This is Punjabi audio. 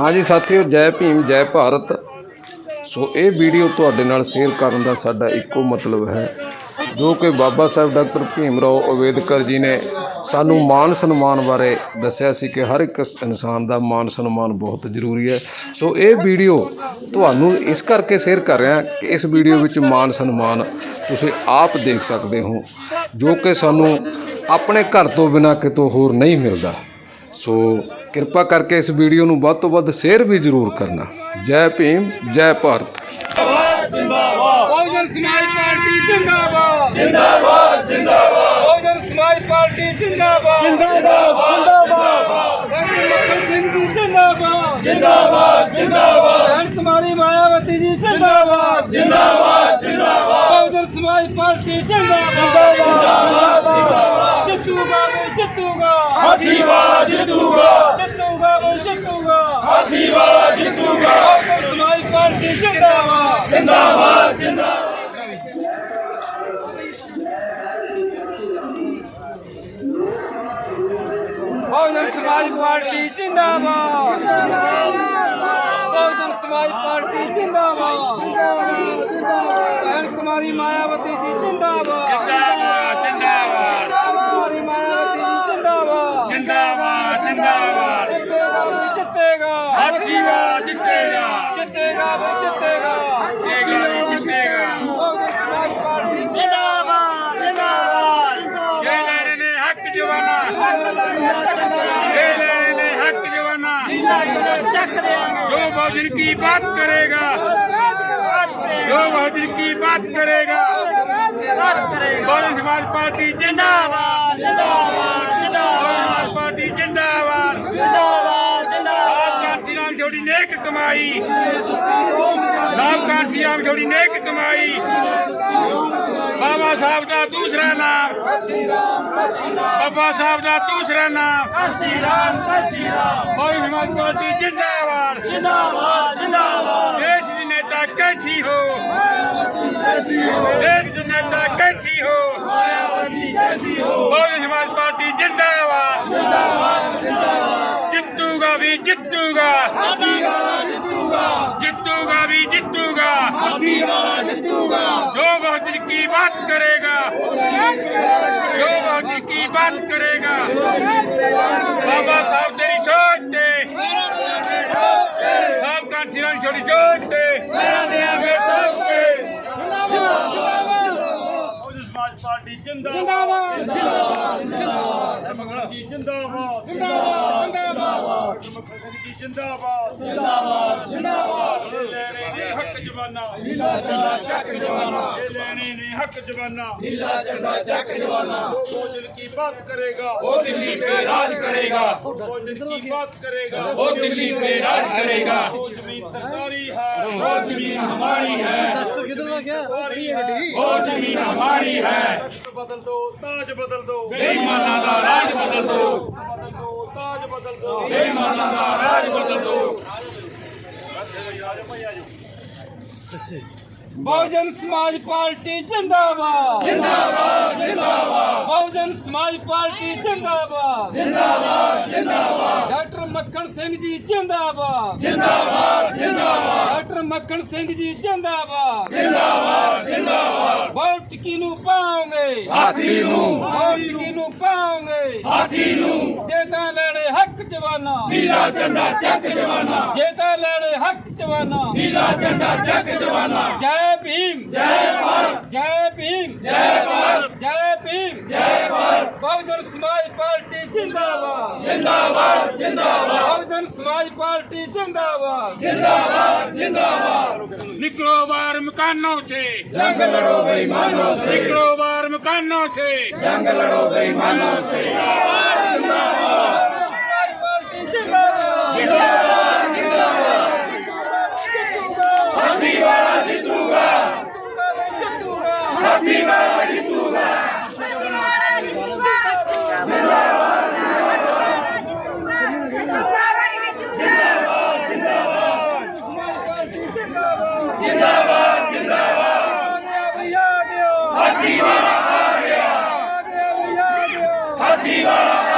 ਹਾਂਜੀ ਸਾਥੀਓ, ਜੈ ਭੀਮ, ਜੈ ਭਾਰਤ। ਸੋ ਇਹ ਵੀਡੀਓ ਤੁਹਾਡੇ ਨਾਲ ਸ਼ੇਅਰ ਕਰਨ ਦਾ ਸਾਡਾ ਇੱਕੋ ਮਤਲਬ ਹੈ, ਜੋ ਕਿ ਬਾਬਾ ਸਾਹਿਬ ਡਾਕਟਰ ਭੀਮ ਰਾਓ ਅੰਬੇਦਕਰ ਜੀ ਨੇ ਸਾਨੂੰ ਮਾਨ ਸਨਮਾਨ ਬਾਰੇ ਦੱਸਿਆ ਸੀ ਕਿ ਹਰ ਇੱਕ ਇਨਸਾਨ ਦਾ ਮਾਨ ਸਨਮਾਨ ਬਹੁਤ ਜ਼ਰੂਰੀ ਹੈ। ਸੋ ਇਹ ਵੀਡੀਓ ਤੁਹਾਨੂੰ ਇਸ ਕਰਕੇ ਸ਼ੇਅਰ ਕਰ ਰਿਹਾ ਕਿ ਇਸ ਵੀਡੀਓ ਵਿੱਚ ਮਾਨ ਸਨਮਾਨ ਤੁਸੀਂ ਆਪ ਦੇਖ ਸਕਦੇ ਹੋ, ਜੋ ਕਿ ਸਾਨੂੰ ਆਪਣੇ ਘਰ ਤੋਂ ਬਿਨਾਂ ਕਿਤੋਂ ਹੋਰ ਨਹੀਂ ਮਿਲਦਾ। ਸੋ ਕਿਰਪਾ ਕਰਕੇ ਇਸ ਵੀਡੀਓ ਨੂੰ ਵੱਧ ਤੋਂ ਵੱਧ ਸ਼ੇਅਰ ਵੀ ਜ਼ਰੂਰ ਕਰਨਾ। ਜੈ ਭੀਮ ਜੈ ਭਾਰਤ। ਬਹੁਜਨ ਸਮਾਜ ਪਾਰਟੀ ਜਿੰਦਾਬਾਦ। ਜਿੰਦਾਬਾਦ ਜਿੰਦਾਬਾਦ ਬਹੁਜਨ ਸਮਾਜ ਪਾਰਟੀ ਜਿੰਦਾਬਾਦ। ਜਿੰਦਾਬਾਦ ਜਿੰਦਾਬਾਦ ਡਾਕਟਰ ਮੱਖਣ ਸਿੰਘ ਜੀ ਜਿੰਦਾਬਾਦ। ਜਿੰਦਾਬਾਦ ਜਿੰਦਾਬਾਦ। ਭੈਣ ਕੁਮਾਰੀ ਮਾਇਆਵਤੀ ਜੀ ਜਿੰਦਾਬਾਦ। ਜਿੰਦਾਬਾਦ ਜਿੰਦਾਬਾਦ। ਬਹੁਜਨ ਸਮਾਜ ਪਾਰਟੀ ਜਿੰਦਾਬਾਦ ਜਿੰਦਾਬਾਦ। ਜਿੱਤੂਗਾ। ਹਾਥੀ ਵਾਲਾ ਜਿੱਤੂਗਾ। ਜਿੱਤੂਗਾ ਵੀ ਜਿੱਤੂਗਾ। ਹਾਥੀ ਵਾਲਾ ਜਿੱਤੂਗਾ। ਬਹੁਜਨ ਸਮਾਜ ਪਾਰਟੀ ਜਿੰਦਾਬਾਦ। ਜਿੰਦਾਬਾਦ ਜਿੰਦਾਬਾਦ। ਬਹੁਜਨ ਸਮਾਜ ਪਾਰਟੀ ਜਿੰਦਾਬਾਦ। ਬਹੁਜਨ ਸਮਾਜ ਪਾਰਟੀ ਜਿੰਦਾਬਾਦ। ਭੈਣ ਕੁਮਾਰੀ ਮਾਇਆਵਤੀ ਜੀ ਜਿੰਦਾਬਾਦ ਜਿੰਦਾਬਾਦ ਕੁਮਾਰੀ ਮਾਇਆਵਤੀ ਜੀ ਜਿੰਦਾਬਾਦ ਜਿੰਦਾਬਾਦ ਜਿੰਦਾਬਾਦ ਜਿੱਤੇਗਾ ਵੀ ਜਿੱਤੇਗਾ ਹਾਥੀ ਵਾਲਾ ਜਿੱਤੇਗਾ। ਜਿੱਤੇਗਾ ਵੇ ਜਿੱਤੇਗਾ। ਜਿੱਤੇਗਾ ਜਿੱਤੇਗਾ। ਸਮਾਜ ਪਾਰਟੀ ਜਿੰਦਾਬਾਦ ਜਿੰਦਾਬਾਦ। ਜਿੰਦਾਬਾਦ। ਨੇ ਹੱਕ ਜਵਾਨਾ। ਜਿੰਦਾਬਾਦ ਨੇ ਹੱਕ ਜਵਾਨਾ। ਜਿੰਦਾਬਾਦ ਚੱਕ ਦੇਾਂਗੇ ਜੋ ਬਾਜਨ ਕੀ ਬਾਤ ਕਰੇਗਾ। ਜੋ ਬਾਜਨ ਕੀ ਬਾਤ ਕਰੇਗਾ। ਬਾਤ ਕਰੇਗਾ। ਬਾਦਲ ਸਮਾਜ ਪਾਰਟੀ ਜਿੰਦਾਬਾਦ ਜਿੰਦਾਬਾਦ। ਕਮਾਈ। ਨਾਮ ਕਾਂਸੀ ਆਮ ਛੋੜੀ ਨੇਕ ਕਮਾਈ। ਬਾਬਾ ਸਾਹਿਬ ਦਾ ਦੂਸਰਾ ਨਾਮ। ਬਾਬਾ ਸਾਹਿਬ ਦਾ ਦੂਸਰਾ ਨਾਮ। ਕਾਂਸੀ ਰਾਮ ਕਾਂਸੀ ਰਾਮ ਕੋਈ ਹਿੰਮਤ ਕੋਟੀ ਜਿੰਦਾਬਾਦ ਜਿੰਦਾਬਾਦ ਜਿੰਦਾਬਾਦ ਦੇਸ਼ ਦੀ ਨੇਤਾ ਕੈਸੀ ਹੋ? ਦੇਸ਼ जितूगा जो बहुजन की बात करेगा जो बहुजन की बात करेगा बाबा साहब तेरी सोच ते साहब का सिरा छोड़ी सोच ते ਪਾਰਟੀ ਜਿੰਦਾਬਾਦ ਜਿੰਦਾਬਾਦ ਜੀ ਜਿੰਦਾਬਾਦ ਜਿੰਦਾਬਾਦ ਜਿੰਦਾਬਾਦ ਜੀ ਜਿੰਦਾਬਾਦ ਜਿੰਦਾਬਾਦ ਜਿੰਦਾਬਾਦ ਇਹ ਲੈਣੇ ਨੇ ਹੱਕ ਜਵਾਨਾ ਨੀਲਾ ਝੰਡਾ ਚੱਕ ਜਵਾਨਾ ਇਹ ਲੈਣੇ ਨੇ ਹੱਕ ਜਵਾਨਾ ਨੀਲਾ ਝੰਡਾ ਚੱਕ ਜਵਾਨਾ ਭੋਜਨ ਕੀ ਬਾਤ ਕਰੇਗਾ वो दिल्ली पे राज करेगा भोजन की बात करेगा वो दिल्ली पे राज करेगा वो जमीन सरकारी है वो जमीन हमारी है सरकारी है वो जमीन हमारी है ਇਸ਼ਕ ਬਦਲ ਦੋ ਤਾਜ ਬਦਲ ਦੋ। ਬੇਈਮਾਨਾਂ ਦਾ ਰਾਜ ਬਦਲ ਦੋ ਬਦਲ ਦੋ। ਤਾਜ ਬਦਲ ਦੋ। ਬੇਈਮਾਨਾਂ ਦਾ ਰਾਜ ਬਦਲ ਦੋ। ਬਹੁਜਨ ਸਮਾਜ ਪਾਰਟੀ ਜਿੰਦਾਬਾਦ। ਜਿੰਦਾਬਾਦ ਜਿੰਦਾਬਾਦ। ਬਹੁਜਨ ਸਮਾਜ ਪਾਰਟੀ ਜਿੰਦਾਬਾਦ। ਜਿੰਦਾਬਾਦ ਜਿੰਦਾਬਾਦ। ਡਾਕਟਰ ਮੱਖਣ ਸਿੰਘ ਜੀ ਜਿੰਦਾਬਾਦ। ਜਿੰਦਾਬਾਦ ਜਿੰਦਾਬਾਦ। ਮੱਕਣ ਸਿੰਘ ਜੀ ਜਿੰਦਾਬਾਦ। ਜਿੰਦਾਬਾਦ ਜਿੰਦਾਬਾਦ। ਵੋਟ ਕਿਨੂੰ ਪਾਉਂਗੇ ਹਾਥੀ ਨੂੰ। ਵੋਟ ਕਿਨੂੰ ਪਾਉਂਗੇ ਹਾਥੀ ਨੂੰ। ਜੇ ਤਾਂ ਲੈਣੇ ਹੱਕ ਜਵਾਨਾ। ਨੀਲਾ ਝੰਡਾ ਚੱਕ ਜਵਾਨਾ। ਜੇ ਤਾਂ ਲੈਣੇ ਹੱਕ ਜਵਾਨਾ। ਨੀਲਾ ਝੰਡਾ ਚੱਕ ਜਵਾਨਾ। ਜੈ ਭੀਮ। ਜੈ ਭਾਰਤ। ਜੈ ਭੀਮ। ਜੈ ਭਾਰਤ। ਜੈ ਭੀਮ। ਜੈ ਭਾਰਤ। ਬਹੁਜਨ ਸਮਾਜ ਪਾਰਟੀ ਜਿੰਦਾਬਾਦ। ਜਿੰਦਾਬਾਦ ਜਿੰਦਾਬਾਦ। समाज पार्टी जिंदाबाद जिंदाबाद जिंदाबाद निकलो बार मकानों से जंग लड़ो बेईमानों से निकलो बार मकानों से जंग लड़ो बेईमानों से हाथी वाला जितूगा हाथी वाला Fatima Aria! Aria, Aria! Fatima